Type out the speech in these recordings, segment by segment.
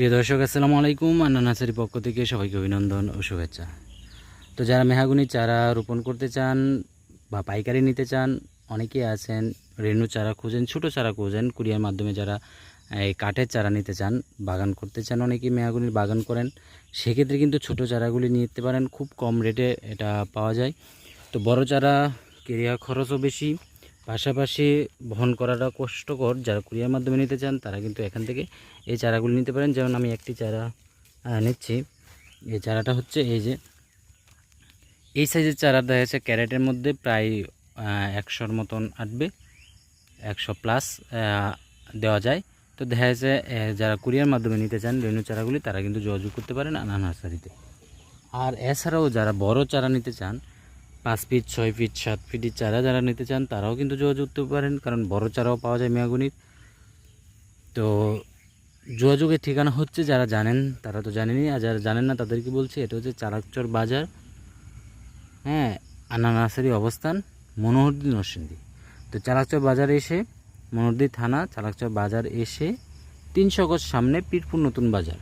প্রিয় দর্শক, আসসালামু আলাইকুম। আন্না নার্সারির পক্ষ থেকে সবাইকে অভিনন্দন ও শুভেচ্ছা। তো যারা মেহাগুনি চারা রোপণ করতে চান বা পাইকারি নিতে চান, অনেকেই আছেন, রেণু চারা খুঁজেন, ছোটো চারা খুঁজেন, কুরিয়ার মাধ্যমে যারা এই কাঠের চারা নিতে চান, বাগান করতে চান, অনেকেই মেহাগুনির বাগান করেন। সেক্ষেত্রে কিন্তু ছোটো চারাগুলি নিতে পারেন, খুব কম রেটে এটা পাওয়া যায়। তো বড় চারা কেরিয়া খরচও বেশি। পাশাপাশি বহন করাটা কষ্টকর। যারা কুরিয়ার মাধ্যমে নিতে চান, তারা কিন্তু এখান থেকে এই চারাগুলি নিতে পারেন। যেমন আমি একটি চারা নিচ্ছি। এই চারাটা হচ্ছে এই যে, এই সাইজের চারা দেখা যাচ্ছে ক্যারেটের মধ্যে প্রায় একশোর মতন আটবে, একশো প্লাস দেওয়া যায়। তো দেখা যাচ্ছে যারা কুরিয়ার মাধ্যমে নিতে চান রেণু চারাগুলি, তারা কিন্তু যোগাযোগ করতে পারেন আনা নার্সারিতে আর এছাড়াও যারা বড় চারা নিতে চান পাঁচ ফিট, ছয় ফিট, সাত ফিটের চারা যারা নিতে চান, তারাও কিন্তু যোগাযোগ করতে পারেন, কারণ বড় চারাও পাওয়া যায় মেয়াগুনির। তো যোগাযোগের ঠিকানা হচ্ছে, যারা জানেন, তারা তো জানেনই, আর যারা জানেন না, তাদেরকে বলছি, এটা হচ্ছে চারাকচর বাজার হ্যাঁ আনা নার্সারি অবস্থান মনোহরদি নরসিংদী। তো চালাকচর বাজার এসে, মনোহরদি থানা চালাকচর বাজার এসে, তিনশো গজ সামনে পীরপুর নতুন বাজার।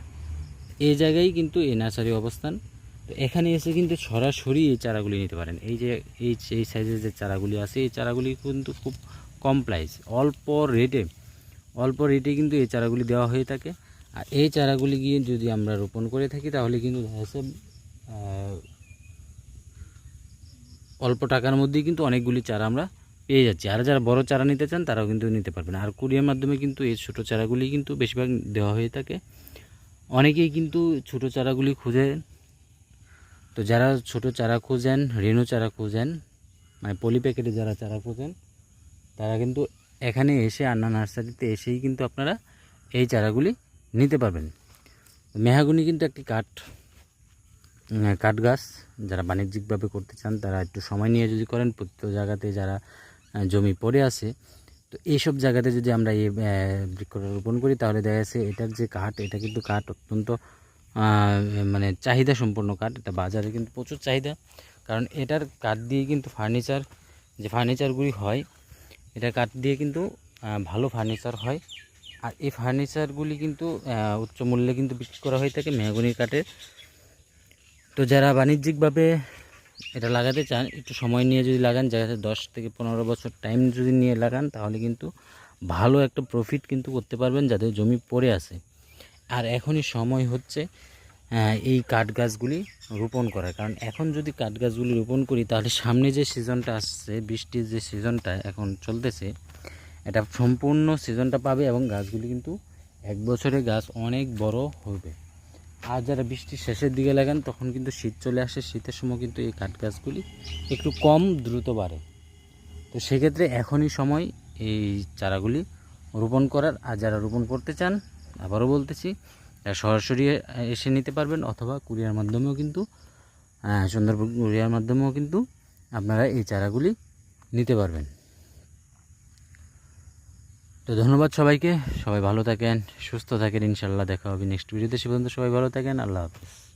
এই জায়গায় কিন্তু এই নার্সারি অবস্থান। তো এখানে এসে কিন্তু সরাসরি এই চারাগুলি নিতে পারেন। এই যে, এই এই সাইজের যে চারাগুলি আছে, এই চারাগুলি কিন্তু খুব কম প্রাইস অল্প রেটে অল্প রেটে কিন্তু এই চারাগুলি দেওয়া হয়ে থাকে। আর এই চারাগুলি গিয়ে যদি আমরা রোপণ করে থাকি, তাহলে কিন্তু দেখা অল্প টাকার মধ্যেই কিন্তু অনেকগুলি চারা আমরা পেয়ে যাচ্ছি। আর যারা বড় চারা নিতে চান, তারাও কিন্তু নিতে পারবেন। আর কুরিয়ার মাধ্যমে কিন্তু এই ছোটো চারাগুলি কিন্তু বেশিরভাগ দেওয়া হয়ে থাকে। অনেকেই কিন্তু ছোটো চারাগুলি খুঁজে তো যারা ছোট চারা খোঁজেন রেণু চারা খোঁজেন মানে পলি প্যাকেটে যারা চারা খোঁজেন তারা কিন্তু এখানে এসে আন্না নার্সারিতে এসেই কিন্তু আপনারা এই চারাগুলি নিতে পারবেন। মেহাগুনি কিন্তু একটি কাঠ কাঠ গাছ। যারা বাণিজ্যিকভাবে করতে চান তারা একটু সময় নিয়ে যদি করেন প্রত্যেক জায়গাতে যারা জমি পড়ে আছে তো এইসব জায়গাতে যদি আমরা এই আহ, বৃক্ষটা রোপণ করি তাহলে দেখা যাচ্ছে এটার যে কাঠ এটা কিন্তু কাঠ অত্যন্ত মানে চাহিদা সম্পূর্ণ কাঠ, এটা বাজারে কিন্তু প্রচুর চাহিদা। কারণ এটার কাঠ দিয়ে কিন্তু ফার্নিচার যে ফার্নিচারগুলি হয় এটার কাঠ দিয়ে কিন্তু ভালো ফার্নিচার হয়। আর এই ফার্নিচারগুলি কিন্তু উচ্চ মূল্যে কিন্তু বিক্রি করা হয়ে থাকে মেহগনির কাঠের। তো যারা বাণিজ্যিকভাবে এটা লাগাতে চান, একটু সময় নিয়ে যদি লাগান জায়গাতে দশ থেকে পনেরো বছর টাইম যদি নিয়ে লাগান, তাহলে কিন্তু ভালো একটা প্রফিট কিন্তু করতে পারবেন যাদের জমি পড়ে আছে। আর এখনই সময় হচ্ছে এই কাঠ গাছগুলি রোপণ করার। কারণ এখন যদি কাঠ গাছগুলি রোপণ করি, তাহলে সামনে যে সিজনটা আসছে, বৃষ্টির যে সিজনটা এখন চলতেছে, এটা সম্পূর্ণ সিজনটা পাবে এবং গাছগুলি কিন্তু এক বছরে গাছ অনেক বড় হবে। আর যারা বৃষ্টির শেষের দিকে লাগান, তখন কিন্তু শীত চলে আসে। শীতের সময় কিন্তু এই কাঠ গাছগুলি একটু কম দ্রুত বাড়ে। তো সেক্ষেত্রে এখনই সময় এই চারাগুলি রোপণ করার। আর যারা রোপণ করতে চান, আবারও বলতেছি সরাসরি এসে নিতে পারবেন অথবা কুরিয়ার মাধ্যমেও কিন্তু হ্যাঁ সুন্দরবন কুরিয়ার মাধ্যমেও কিন্তু আপনারা এই চারাগুলি নিতে পারবেন। তো ধন্যবাদ সবাইকে, সবাই ভালো থাকেন, সুস্থ থাকেন ইনশাল্লাহ দেখা হবে নেক্সট ভিডিওতে সে পর্যন্ত সবাই ভালো থাকেন, আল্লাহ হাফিজ।